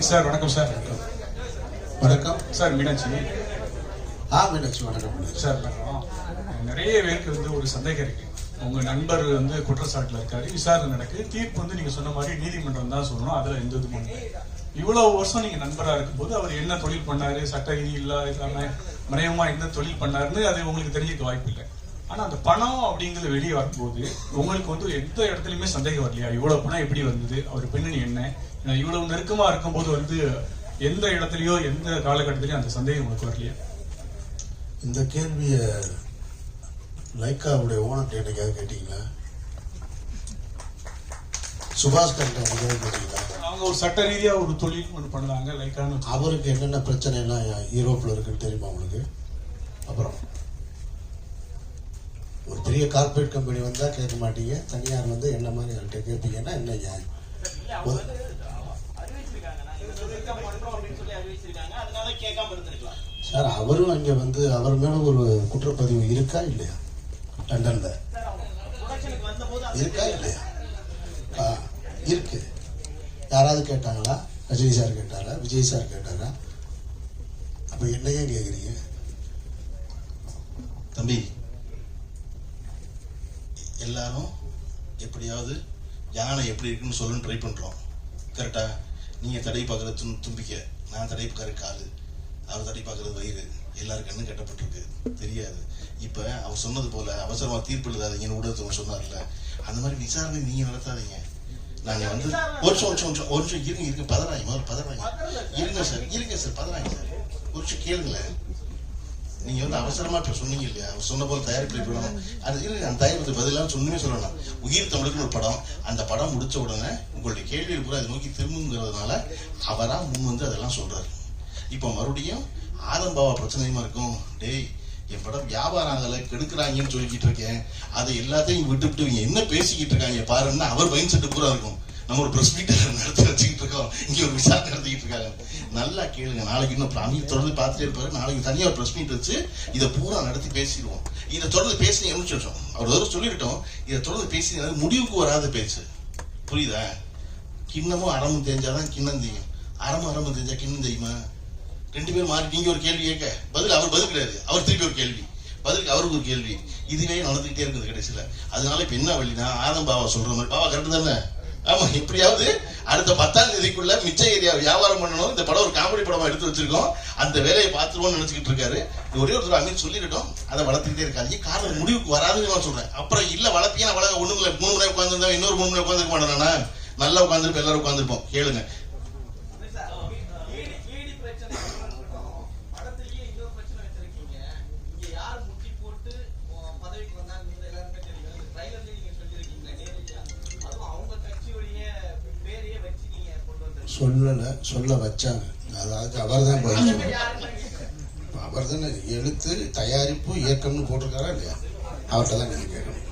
Amit sir வணக்கம் sir. வணக்கம். Sir Meenakshi. ஆ மீனாட்சி வணக்கம் மீனாட்சி. சார் வணக்கம். நிறைய பேருக்கு வந்து ஒரு சந்தேகம் இருக்கு. உங்க நண்பர் வந்து குற்றச்சாட்டுல இருக்காரு. விசாரணை நடக்கு. தீர்ப்பு வந்து நீங்க சொன்ன மாதிரி நீதிமன்றம் தான் சொல்லணும். அதுல எந்த இதுவும். இவ்வளவு வருஷம் நீங்க நண்பரா இருக்கும்போது அவர் என்ன தொழில் பண்ணாரு? சட்ட இல்ல இல்லாம மறைமுகமா என்ன தொழில் பண்ணாருன்னு அது உங்களுக்கு தெரிஞ்சுக்க வாய்ப்பு இல்லை. ஆனா அந்த பணம் அப்படிங்கிறது வெளியே வரும்போது உங்களுக்கு வந்து எந்த இடத்துலயுமே சந்தேகம் வரலையா? இவ்வளவு பணம் எப்படி வந்தது? அவர் பின்னணி என்ன? இவ்வளவு நெருக்கமா இருக்கும்போது வந்து எந்த இடத்துலயோ எந்த காலகட்டத்திலயும் அந்த சந்தேகம் உங்களுக்கு வரலையா? இந்த கேள்வியை லைக்காவுடைய ஓனர்கிட்ட என்னைக்காவது கேட்டீங்களா? சுபாஷ் கண்ட கேட்டீங்களா? அவங்க ஒரு சட்ட ரீதியா ஒரு தொழில் ஒன்று பண்ணாங்க லைக்கான அவருக்கு என்னென்ன பிரச்சனை எல்லாம் யூரோப்பில் இருக்குன்னு தெரியுமா உங்களுக்கு? அப்புறம் ஒரு பெரிய கார்ப்பரேட் கம்பெனி வந்தா கேட்க மாட்டீங்க. தனியார் வந்து என்ன மாதிரி அவர்கிட்ட கேட்பீங்கன்னா என்ன நியாயம் ஒரு- சார் அவரும் அங்க வந்து அவர் மேல ஒரு குற்றப்பதிவு இருக்கா இல்லையா? லண்டன்ல. இருக்கா இல்லையா? ஆ, இருக்கு. யாராவது கேட்டாங்களா? ரஜினி சார் கேட்டாரா? விஜய் சார் கேட்டாரா? அப்ப என்னையே கேட்குறீங்க கேக்குறீங்க? தம்பி எல்லாரும் எப்படியாவது யானை எப்படி இருக்குன்னு சொல்லணும்னு ட்ரை பண்றோம். கரெக்டா நீங்க தடை பார்க்கறது தும் தும்பிக்க. நான் தடை பார்க்கற காலு அவர் தட்டி பார்க்கறது வயிறு எல்லாரும் கண்ணும் கட்டப்பட்டிருக்கு. தெரியாது. இப்ப அவர் சொன்னது போல அவசரமா தீர்ப்பு எழுதாதீங்கன்னு ஊடகத்தவங்க சொன்னார்ல. அந்த மாதிரி விசாரணை நீங்க நடத்தாதீங்க. நாங்க வந்து ஒரு நிமிஷம் ஒரு நிமிஷம் ஒரு நிமிஷம் இருங்க இருங்க. பதறாங்க முதல்ல பதறாங்க. இருங்க சார் இருங்க சார் பதறாங்க சார். ஒரு நிமிஷம் கேளுங்களேன். நீங்க வந்து அவசரமா இப்ப சொன்னீங்க இல்லையா? அவர் சொன்ன போல தயாரிப்பு படம் அது இருக்கு அந்த தயாரிப்பு பதிலாக சொன்னமே சொல்லணும். உயிர் தமிழுக்கு ஒரு படம். அந்த படம் முடிச்ச உடனே உங்களுடைய கேள்வி கூட அதை நோக்கி திரும்புங்கிறதுனால அவரா முன் வந்து அதெல்லாம் சொல்றாரு. இப்போ மறுபடியும் ஆதம் பாவா பிரச்சனையுமா இருக்கும். டேய் என் படம் வியாபாரம் ஆகலை கெடுக்கிறாங்கன்னு சொல்லிக்கிட்டு இருக்கேன். அதை எல்லாத்தையும் விட்டுவிட்டு இவங்க என்ன பேசிக்கிட்டு இருக்காங்க பாருன்னா அவர் மைண்ட் செட்டு பூரா இருக்கும். நம்ம ஒரு ப்ரெஸ் மீட்டர் நடத்தி வச்சுக்கிட்டு இருக்கோம். இங்கே ஒரு விசாரணை நடத்திக்கிட்டு இருக்காங்க. நல்லா கேளுங்க. நாளைக்கு இன்னும் அமீர் தொடர்ந்து பார்த்துட்டே இருப்பாரு. நாளைக்கு தனியாக ப்ரெஸ் மீட் வச்சு இதை பூரா நடத்தி பேசிடுவோம். இதை தொடர்ந்து பேசி சொல்லிட்டோம் சொல்றோம் அவர் ஒரு சொல்லிட்டோம் இதை தொடர்ந்து பேசி முடிவுக்கு வராத பேச்சு. புரியுதா? கிண்ணமும் அறமும் தெரிஞ்சாதான் கிண்ணம் தெரியும் அறமும் அறமும் தெரிஞ்சா கிண்ணம் தெரியுமா ரெண்டு பேரும் மாறி நீங்க ஒரு கேள்வி கேட்க. பதில் அவர் பதில் கிடையாது. அவர் திருப்பி ஒரு கேள்வி. பதிலுக்கு அவருக்கு ஒரு கேள்வி. இதுவே நடந்துகிட்டே இருக்குது கடைசியில. அதனால இப்ப என்ன வழினா ஆதம் பாவா சொல்ற மாதிரி. பாவா கரெக்டு தானே? ஆமா எப்படியாவது அடுத்த பத்தாம் தேதிக்குள்ள மிச்ச ஏரியா வியாபாரம் பண்ணணும். இந்த படம் ஒரு காமெடி படமா எடுத்து வச்சிருக்கோம். அந்த வேலையை பார்த்துருவோம்னு நினைச்சுக்கிட்டு இருக்காரு. ஒரே ஒருத்தர் தடவை அமீர் சொல்லிடட்டும். அதை வளர்த்துக்கிட்டே இருக்காங்க காரணம் முடிவுக்கு வராதுன்னு நான் சொல்றேன். அப்புறம் இல்ல வளர்ப்பீங்க வளர்க்க ஒன்றும் இல்லை மூணு மணி உட்காந்துருந்தா இன்னொரு மூணு மணி உட்காந்துருக்க மாட்டேன் நல்லா உட்காந்துருப்போம் எல்லாரும் உட்காந்துருப்போம் கேளுங்க ஈடி பிரச்சனை இருக்கட்டும். படத்திலேயே இன்னொரு பிரச்சனை வச்சிருக்கீங்க. இங்க யார் முட்டி போட்டு உம், பதவிக்கு வந்தாங்கன்றது எல்லாருக்குமே தெரியும். இந்த trailerலயே நீங்க சொல்லியிருக்கீங்களே நேரடியா. அதுவும் அவங்க கட்சியுடைய பேரையே வச்சு நீங்க கொண்டு வந்திருக்கீங்க. சொல்லல சொல்ல வச்சாங்க. அதாவது அவர் தான் பதில். யாருன்னு அவர் தானே எழுத்து தயாரிப்பு இயக்கம்னு போட்டிருக்காரா இல்லையா? அவர்கிட்ட தான் நீங்க கேட்கணும்.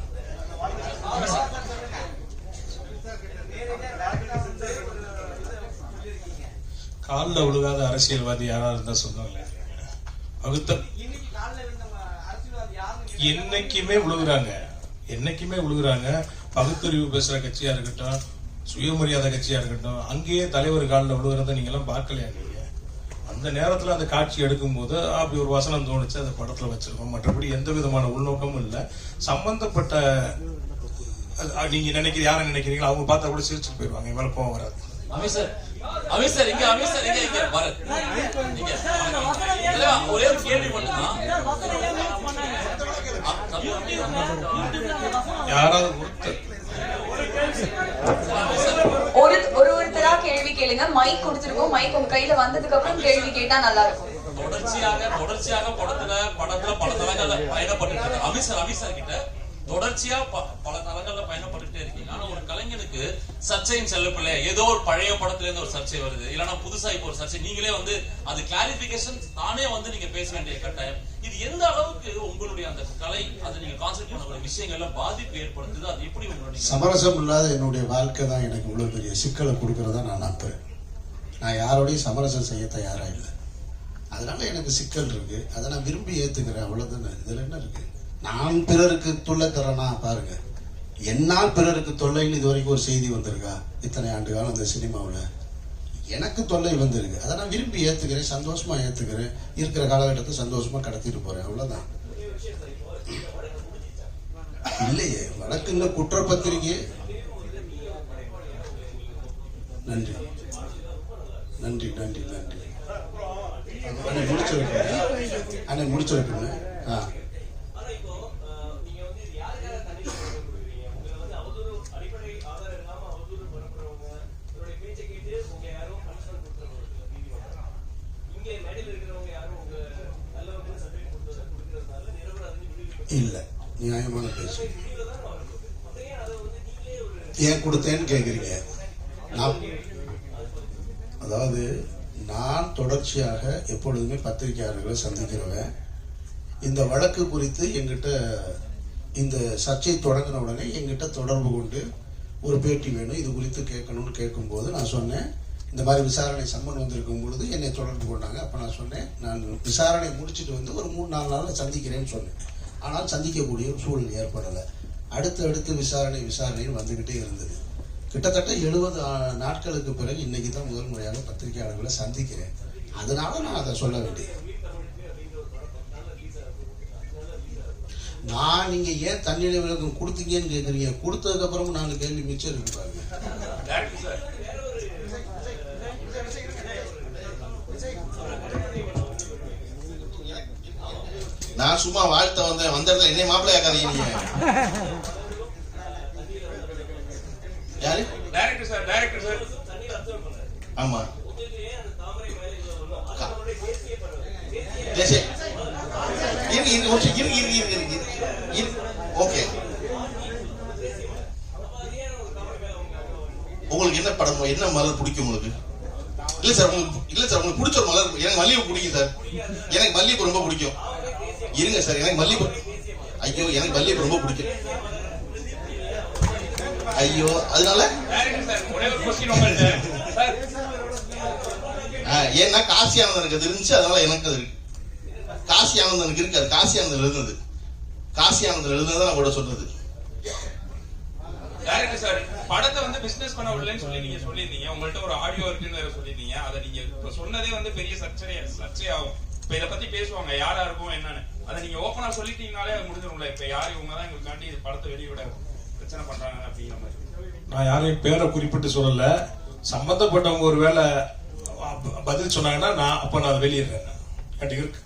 காலில் விழுகாத அரசியல்வாதி யாரா இருந்தா சொல்லுவாங்களே? வகுத்த என்னைக்குமே விழுகுறாங்க. என்னைக்குமே விழுகுறாங்க. பகுத்தறிவு பேசுற கட்சியா இருக்கட்டும் சுயமரியாதை கட்சியா இருக்கட்டும் அங்கேயே தலைவர் காலில் விழுகிறத நீங்க எல்லாம் பார்க்கலையா நீங்க? அந்த நேரத்துல அந்த காட்சி எடுக்கும்போது அப்படி ஒரு வசனம் தோணுச்சு அந்த படத்துல வச்சிருக்கோம். மற்றபடி எந்த விதமான உள்நோக்கமும் இல்லை. சம்பந்தப்பட்ட நீங்க நினைக்கிற யாரை நினைக்கிறீங்களோ அவங்க பார்த்தா கூட சிரிச்சுட்டு போயிடுவாங்க. என் மேல கோவம் வராது. அமித்சர் அமித்சர் இங்க அமித்சர் இங்க இங்க பரத் இங்க இல்ல, ஒரே ஒரு கேள்வி மட்டும்தான். அ, கம்யூனிட்டி யாராவது ஒருத்தர் ஒரு ஒரு ஒருத்தரா கேள்வி கேளுங்க. மைக் கொடுத்துருக்கோம். மைக் உங்க கையில வந்ததுக்கு அப்புறம் கேள்வி கேட்டா நல்லா இருக்கும் தொடர்ச்சியாக தொடர்ச்சியாக படத்துல படத்துல பல தளங்கள்ல பயணப்பட்டு இருக்காங்க. அமித்சர் கிட்ட தொடர்ச்சியா ப- பல தளங்கள்ல பயணப்பட்டுட்டே இருக்கீங்க ஆனா ஒரு சர்ச்சையும் சர்ச்சையின் செல்லப்பில்லை ஏதோ ஒரு பழைய படத்துல இருந்து ஒரு சர்ச்சை வருது. இல்லைன்னா புதுசா இப்போ ஒரு சர்ச்சை. நீங்களே வந்து அது கிளாரிபிகேஷன் தானே வந்து நீங்க பேச வேண்டிய கட்டாயம் இது எந்த அளவுக்கு உங்களுடைய அந்த கலை அதை நீங்க கான்சென்ட் பண்ணக்கூடிய விஷயங்கள்ல பாதிப்பு ஏற்படுத்துது? அது எப்படி உங்களுடைய சமரசம் இல்லாத என்னுடைய வாழ்க்கை தான் எனக்கு இவ்வளவு பெரிய சிக்கலை கொடுக்கறதா நான் நம்புறேன். நான் யாரோடையும் சமரசம் செய்ய தயாரா இல்லை. அதனால எனக்கு சிக்கல் இருக்கு. அதை நான் விரும்பி ஏத்துக்கிறேன். அவ்வளவுதானே. இதுல என்ன இருக்கு? நான் பிறருக்கு துள்ள தரேனா பாருங்க. என்னால் பிறருக்கு தொல்லைன்னு இது வரைக்கும் ஒரு செய்தி வந்திருக்கா? இத்தனை ஆண்டு காலம் அந்த சினிமாவில். எனக்கு தொல்லை வந்திருக்கு. அதை நான் விரும்பி ஏற்றுக்கிறேன் சந்தோஷமாக ஏற்றுக்கிறேன் இருக்கிற காலகட்டத்தை சந்தோஷமாக கடத்திட்டு போகிறேன் அவ்வளோதான் இல்லையே வழக்கு இன்னும் குற்றப்பத்திரிகை நன்றி. நன்றி நன்றி நன்றி. அண்ணே முடிச்சு வைக்கணும் அண்ணே முடிச்சு வைக்கணும் ஆ. இல்லை. நியாயமான பேச்சு. ஏன் கொடுத்தேன்னு கேட்குறீங்க நான் அதாவது நான் தொடர்ச்சியாக எப்பொழுதுமே பத்திரிகையாளர்களை சந்திக்கிறவன். இந்த வழக்கு குறித்து எங்கிட்ட இந்த சர்ச்சை தொடங்கின உடனே எங்கிட்ட தொடர்பு கொண்டு ஒரு பேட்டி வேணும். இது குறித்து கேட்கணும்னு கேட்கும்போது நான் சொன்னேன் இந்த மாதிரி விசாரணை சம்மன் வந்திருக்கும் பொழுது என்னை தொடர்பு கொண்டாங்க. அப்போ நான் சொன்னேன் நான் விசாரணை முடிச்சுட்டு வந்து ஒரு மூணு நாலு நாளில் சந்திக்கிறேன்னு சொன்னேன். ஆனால் சந்திக்கக்கூடிய சூழல் ஏற்படலை. அடுத்து அடுத்து விசாரணை விசாரணைன்னு வந்துக்கிட்டே இருந்தது. கிட்டத்தட்ட எழுபது நாட்களுக்கு பிறகு இன்னைக்கு தான் முதல் முறையாக பத்திரிகையாளர்களை சந்திக்கிறேன். அதனால நான் அதை சொல்ல வேண்டியது. நான் நீங்க ஏன் தண்ணீர் விளக்கம் கொடுத்தீங்கன்னு கேக்குறீங்க? கொடுத்ததுக்கு அப்புறமும் நாலு கேள்வி மிச்சம் இருக்கு பாருங்க. நான் சும்மா வாழ்த்த வந்தேன். வந்த இடத்துல என்னை மாப்பிள்ளை ஆக்காதீங்க நீங்க. யாரு? டைரக்டர் சார் டைரக்டர் சார் ஆமா. இருக்கு இருக்கு ஒரு நிமிஷம், இருக்கு இருக்கு இருக்கு இருக்கு இருக்கு ஓகே. உங்களுக்கு என்ன படம் என்ன மலர் பிடிக்கும் உங்களுக்கு? இல்ல சார் உங்களுக்கு இல்ல சார் உங்களுக்கு பிடிச்ச மலர் எனக்கு மல்லிகை பிடிக்கும் சார் எனக்கு மல்லிகைப்பூ ரொம்ப பிடிக்கும். இருங்க சார் எனக்கு மல்லிகைப்பூ ஐயோ எனக்கு மல்லிகைப்பூ ரொம்ப பிடிக்கும். ஐயோ அதனால? சார் ஏன்னா காசி ஆனந்தனுக்கு அது இருந்துச்சு அதனால எனக்கு அது இருக்கு. காசி ஆனந்தனுக்கு இருக்கு அது காசி ஆனந்தன் எழுதுனது. காசி ஆனந்தன் எழுதுனது நான் கூட சொல்றது. சார்? படத்தை வந்து பிசினஸ் பண்ண விடலன்னு சொல்லி நீங்க சொல்லியிருந்தீங்க. உங்கள்ட்ட ஒரு ஆடியோ இருக்குன்னு வேற சொல்லியிருந்தீங்க. அதை நீங்க சொன்னதே வந்து பெரிய சர்ச்சை சர்ச்சையாகும். இப்ப இத பத்தி பேசுவாங்க. யாரா இருக்கும் என்னன்னு. அதை நீங்க ஓப்பனா சொல்லிட்டீங்கனாலே அது முடிஞ்சிடும்ல. இப்ப யாரு இவங்க தான் எங்களுக்காண்டி இந்த படத்தை வெளிய விட பிரச்சனை பண்றாங்க அப்படிங்கிற மாதிரி. நான் யாரையும் பேரை குறிப்பிட்டு சொல்லல. சம்பந்தப்பட்டவங்க ஒரு வேலை பதில் சொன்னாங்கன்னா நான் அப்ப நான் வெளியிடுறேன். கண்டி இருக்கு.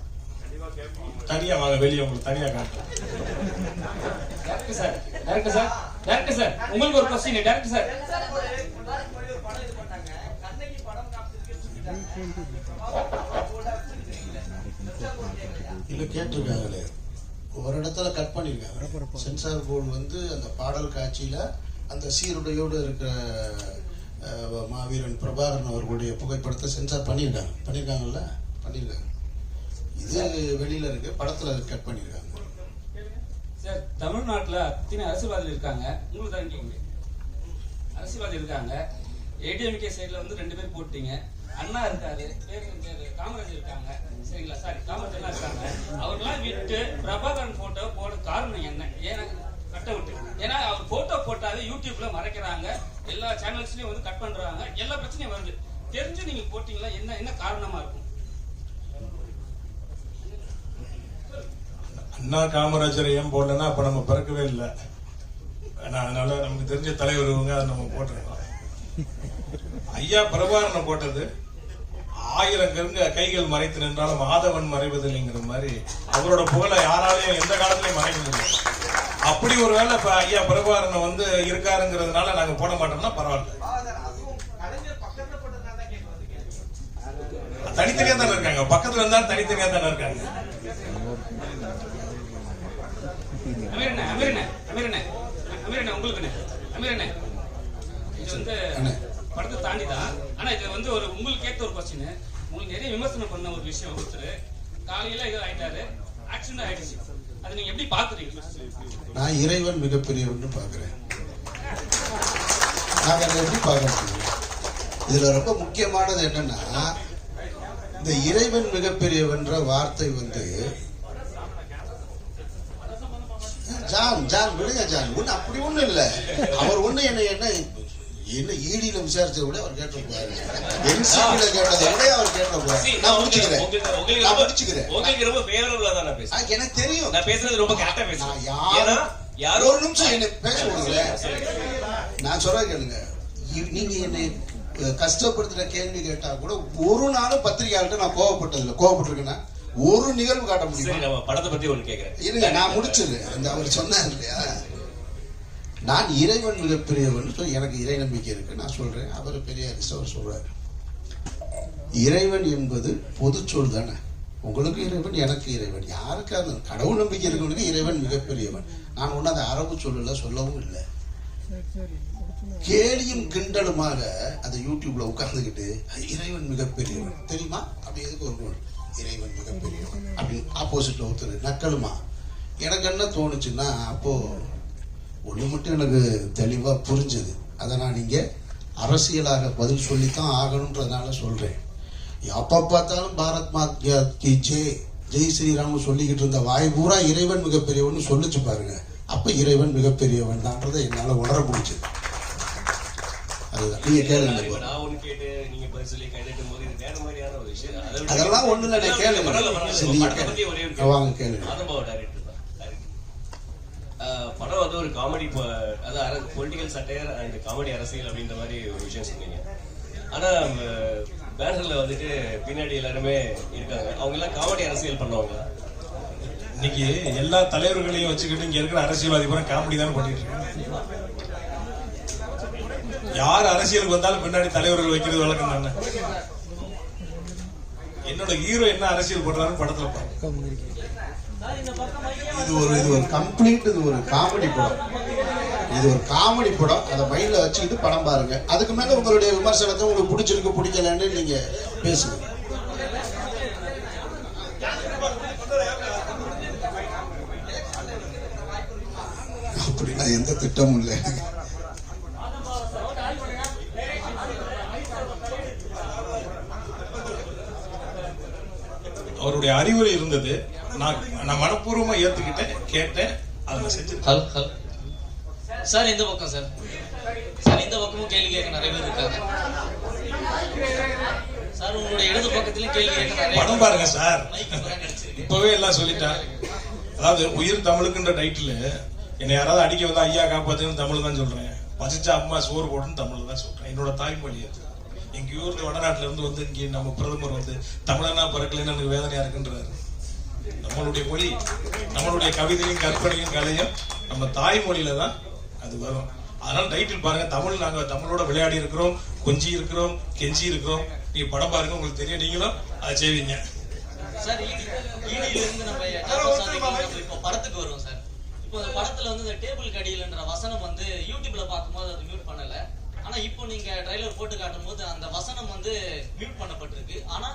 தனியா வாங்க வெளியே உங்களுக்கு தனியா காட்டுறேன். Director sir director sir director sir உங்களுக்கு ஒரு கொஸ்டின் டேரக்டர் சார் ஒரு வாரத்துக்கு இல்ல கேட்டிருக்காங்களே ஒரு இடத்துல கட் பண்ணியிருக்காங்க சென்சார் போர்டு வந்து அந்த பாடல் காட்சியில் அந்த சீருடையோடு இருக்கிற மாவீரன் பிரபாகரன் அவர்களுடைய புகைப்படத்தை சென்சார் பண்ணியிருக்காங்க பண்ணியிருக்காங்கல்ல பண்ணியிருக்காங்க இது வெளியில இருக்கு. அது கட் பண்ணியிருக்காங்க சார் தமிழ்நாட்டில் அத்தனை அரசியல்வாதிகள் இருக்காங்க. உங்களுக்கு தான் கேட்க அரசியல்வாதி இருக்காங்க. ஏடிஎம்கே சைடில் வந்து ரெண்டு பேர் போட்டீங்க. அண்ணா இருக்காரு பேர் காமராஜ் இருக்காங்க. சரிங்களா? சாரி காமராஜ் எல்லாம் இருக்காங்க. அவர்லாம் விட்டு பிரபாகரன் போட்டோ போட காரணம் என்ன? ஏன்னா கட்ட விட்டு. ஏன்னா அவர் போட்டோ போட்டாவே யூடியூப்ல மறைக்கிறாங்க. எல்லா சேனல்ஸ்லயும் வந்து கட் பண்றாங்க. எல்லா பிரச்சனையும் வருது. தெரிஞ்சு நீங்க போட்டீங்களா? என்ன என்ன காரணமா இருக்கும்? அண்ணா காமராஜர் ஏன் போடலன்னா அப்ப நம்ம பிறக்கவே இல்லை. அதனால நமக்கு தெரிஞ்ச தலைவர் இவங்க அதை நம்ம போட்டுருக்கோம். ஐயா பிரபாகரனை போட்டது ஆயிரம் கருங்க கைகள் மறைத்து நின்றாலும் மாதவன் மறைவதில்லைங்கிற மாதிரி அவரோட புகழை யாராலையும் எந்த காலத்திலையும் மறைக்க முடியும் அப்படி ஒரு வேளை இப்ப ஐயா பிரபாகரனை வந்து இருக்காருங்கிறதுனால நாங்க போட மாட்டோம்னா பரவாயில்ல. தனித்தனியா தானே இருக்காங்க. பக்கத்துல இருந்தா தனித்தனியா தானே இருக்காங்க. அமீரண்ணே அமீரண்ணே அமீரண்ணே அமீரண்ணே உங்களுக்குண்ணே அமீரண்ணே. இது வந்து அண்ணே. படத்தை தாண்டி தான் ஆனா இது வந்து ஒரு உங்களுக்கு ஏற்ற ஒரு கொஸ்டின் உங்களுக்கு நிறைய விமர்சனம் பண்ண ஒரு விஷயம் ஒருத்தர் காலையில இது ஆயிட்டாரு ஆக்சிடென்ட் ஆயிடுச்சு. அதை நீங்க எப்படி பாக்குறீங்க? நான் இறைவன் மிகப்பெரியவன் பாக்குறேன். நாங்க அதை எப்படி பார்க்க முடியும்? இதுல ரொம்ப முக்கியமானது என்னன்னா இந்த இறைவன் மிகப்பெரியவன்ற வார்த்தை வந்து ஜான் ஜான் விடுங்க ஜான் ஒண்ணு அப்படி ஒண்ணு இல்ல. அவர் ஒண்ணு என்ன என்ன என்ன ஈடியில விசாரிச்சதை விட அவர் கேட்டிருப்பாரு கேட்டதை விட அவர் கேட்டிருப்பாரு நான் முடிச்சுக்கிறேன். நான் முடிச்சுக்கிறேன். உங்களுக்கு ரொம்ப ஃபேவரபிளா தான் நான் பேசுறேன். ஆ, எனக்கு தெரியும். நான் பேசுறது ரொம்ப கரெக்டா பேசுறேன். ஏன்னா யாரோ ஒரு நிமிஷம் என்ன பேச விடுங்களேன் நான் சொல்ற கேளுங்க. நீங்க என்னை கஷ்டப்படுத்துற கேள்வி கேட்டா கூட ஒரு நாளும் பத்திரிகையாளர்கிட்ட நான் கோவப்பட்டது இல்லை கோவப்பட்டிருக்கேன்னா ஒரு நிகழ்வு காட்ட முடியும்? படத்தை பத்தி ஒண்ணு கேக்குறேன். இருங்க நான் முடிச்சிடுறேன். அந்த அவர் சொன்னார் இல்லையா? நான் இறைவன் மிகப்பெரியவன் சொல்லி எனக்கு இறை நம்பிக்கை இருக்கு. நான் சொல்றேன். அவர் பெரிய அவர் சொல்றாரு. இறைவன் என்பது பொதுச்சொல் தானே. உங்களுக்கு இறைவன் எனக்கு இறைவன். யாருக்காவது கடவுள் நம்பிக்கை இருக்கவனுக்கு இறைவன் மிகப்பெரியவன். நான் ஒன்றும் அந்த அரபு சொல்லல சொல்லவும் இல்லை. கேலியும் கிண்டலுமாக அந்த யூடியூப்ல உட்கார்ந்துக்கிட்டு இறைவன் மிகப்பெரியவன். தெரியுமா? அப்படி எதுக்கு ஒரு நூல்? இறைவன் மிகப்பெரியவன். அப்படின்னு ஆப்போசிட்ல ஒருத்தர் நக்கலுமா? எனக்கு என்ன தோணுச்சுன்னா அப்போ ஒண்ணு மட்டும் எனக்கு தெளிவா புரிஞ்சது. அதை நான் இங்க அரசியலாக பதில் சொல்லித்தான் ஆகணுன்றதுனால சொல்றேன். எப்ப பார்த்தாலும் பாரத் மாத்யா கி ஜெய் ஜெய் ஸ்ரீராம் சொல்லிக்கிட்டு இருந்த வாய் பூரா இறைவன் மிகப்பெரியவன் சொல்லிச்சு பாருங்க. அப்ப இறைவன் மிகப்பெரியவன் தான்றதை என்னால உணர முடிஞ்சது. அதுதான். நீங்க கேளுங்க. அதெல்லாம் ஒண்ணு இல்லை கேளுங்க. பரவாயில்ல, பரவாயில்ல. சரி, நீங்க படத்தை பத்தி ஒரே ஒரு கேளுங்க. கேள்வி. வாங்க கேளுங்க ஆதம்பாவ director தான். director. ஆஹ் படம் வந்து ஒரு காமெடி அதாவது பொலிட்டிக்கல் சட்டையர் அண்ட் காமெடி அரசியல் அப்படின்ற மாதிரி ஒரு விஷயம் சொன்னீங்க. ஆனா பேனர்ல வந்துட்டு பின்னாடி எல்லாருமே இருக்காங்க. அவங்க எல்லாம் காமெடி அரசியல் பண்ணுவாங்க இன்னைக்கு எல்லா தலைவர்களையும் வச்சுக்கிட்டு இங்க இருக்கிற அரசியல்வாதி பூரா காமெடி தானே பண்ணிட்டு இருக்காங்க. யார் அரசியலுக்கு வந்தாலும் பின்னாடி தலைவர்கள் வைக்கிறது வழக்கம் தானே. என்னோட ஹீரோ என்ன அரசியல் பண்றாருன்னு படத்துல பாருங்க. இது ஒரு இது ஒரு கம்ப்ளீட் இது ஒரு காமெடி படம். இது ஒரு காமெடி படம். அதை மைண்ட்ல வச்சுக்கிட்டு படம் பாருங்க. அதுக்கு மேல உங்களுடைய விமர்சனத்தை உங்களுக்கு பிடிச்சிருக்கு பிடிக்கலன்னு நீங்க பேசுங்க. அப்படின்னா எந்த திட்டமும் இல்லை அவருடைய அறிவுரை இருந்தது. நான் நான் மனப்பூர்வமா ஏத்துக்கிட்டேன் கேட்டேன் அதை நான் செஞ்சு ஹலோ ஹலோ. சார் இந்த பக்கம் சார். சார் இந்த பக்கமும் கேள்வி கேட்க நிறைய பேர் இருக்காங்க. சார் உங்களுடைய இடது பக்கத்துலயும் கேள்வி கேட்க படம் பாருங்க சார். இப்பவே எல்லாம் சொல்லிட்டேன். அதாவது உயிர் தமிழுக்குன்ற டைட்டில் என்னை யாராவது அடிக்க வந்தா ஐயா காப்பாத்துன்னு தமிழ் தான் சொல்றேன். பசிச்சா அம்மா சோறு போடுன்னு தமிழ் தான் சொல்றேன். என்னோட தாய்மொழி அது. எங்கேயோ இருந்து வடநாட்டுல இருந்து வந்து இங்கே நம்ம பிரதமர் வந்து தமிழனா பிறக்கலைன்னு எனக்கு வேதனையா இருக்குன்றாரு. நம்மளுடைய மொழி நம்மளுடைய கவிதையும் கற்பனையும் கலையும் நம்ம தாய்மொழியில தான் அது வரும். அதனால டைட்டில் பாருங்க தமிழ் நாங்க தமிழோட விளையாடி இருக்கிறோம் கொஞ்சி இருக்கிறோம் கெஞ்சி இருக்கிறோம். நீங்க படம் பாருங்க உங்களுக்கு தெரியும். நீங்களும் அதை செய்வீங்க. சார் இருந்து நம்ம படத்துக்கு வருவோம் சார். இப்போ அந்த படத்துல வந்து இந்த டேபிள் கடியில்ன்ற வசனம் வந்து யூடியூப்ல பார்க்கும்போது அது மியூட் பண்ணல. ஆனா இப்போ நீங்க ட்ரைலர் போட்டு காட்டும் போது அந்த வசனம் வந்து மியூட் பண்ணப்பட்டிருக்கு. ஆனா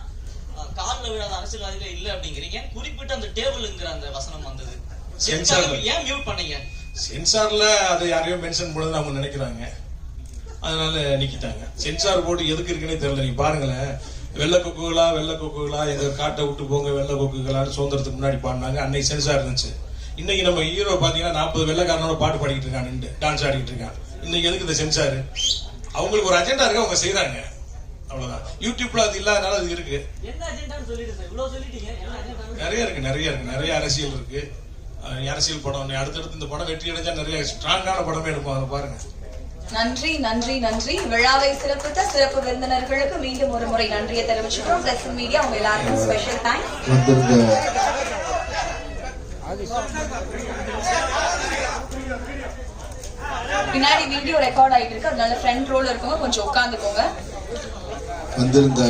கால்ல விழாத அரசியல்வாதிகள் இல்ல அப்படிங்கிறீங்க. குறிப்பிட்ட அந்த டேபிள்ங்கிற அந்த வசனம் வந்தது. Censor. ஏன் மியூட் பண்ணீங்க? சென்சார்ல அதை யாரையும் மென்ஷன் பண்ணது அவங்க நினைக்கிறாங்க. அதனால நிக்கிட்டாங்க. சென்சார் போர்டு எதுக்கு இருக்குன்னே தெரியல. நீங்க பாருங்களேன். வெள்ளை கொக்குகளா வெள்ளை கொக்குகளா எங்க காட்டை விட்டு போங்க வெள்ளை கொக்குகளான்னு சுதந்திரத்துக்கு முன்னாடி பாடினாங்க. அன்னைக்கு சென்சார் இருந்துச்சு. இன்னைக்கு நம்ம ஹீரோ பாத்தீங்கன்னா நாற்பது வெள்ளைக்காரனோட பாட்டு பாடிக்கிட்டு இருக்கான் டான்ஸ் ஆடிக்கிட்டு இருக்கான். இன்னைக்கு எதுக்கு இந்த சென்சார்? அவங்களுக்கு ஒரு அஜெண்டா இருக்கு அவங்க செய்யறாங்க அவ்வளவுதான். யூடியூப்ல அது இல்லாதனால அது இருக்கு. நிறைய இருக்கு நிறைய இருக்கு. நிறைய அரசியல் இருக்கு. அரசியல் படம் அடுத்தடுத்து இந்த படம் வெற்றி அடைஞ்சா நிறைய ஸ்ட்ராங்கான படமே எடுப்போம். அதை பாருங்க. நன்றி நன்றி நன்றி. விழாவை சிறப்பித்த சிறப்பு விருந்தினர்களுக்கு மீண்டும் ஒரு முறை நன்றியை தெரிவிச்சுக்கிறோம். பிளஸ் மீடியா உங்க எல்லாருக்கும் ஸ்பெஷல் தேங்க்ஸ் பின்னாடி வீடியோ ரெக்கார்ட் ஆயிட்டு இருக்கு. அதனால ஃப்ரண்ட் ரோல இருக்கவங்க கொஞ்சம் உட்காந்துக்கோங்க. வந்திருந்த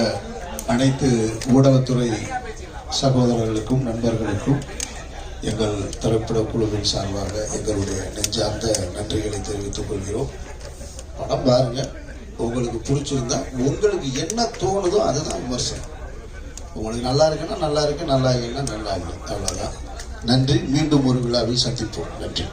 அனைத்து ஊடகத்துறை சகோதரர்களுக்கும் நண்பர்களுக்கும் எங்கள் திரைப்பட குழுவின் சார்பாக எங்களுடைய நெஞ்சார்ந்த நன்றிகளை தெரிவித்துக் கொள்கிறோம். படம் பாருங்க. உங்களுக்கு பிடிச்சிருந்தா உங்களுக்கு என்ன தோணுதோ அதுதான் விமர்சனம். உங்களுக்கு நல்லா இருக்குன்னா நல்லா இருக்கு நல்லா இல்லைன்னா நல்லா இல்லை. அவ்வளோதான் நன்றி. மீண்டும் ஒரு விழாவில் சந்திப்போம். நன்றி.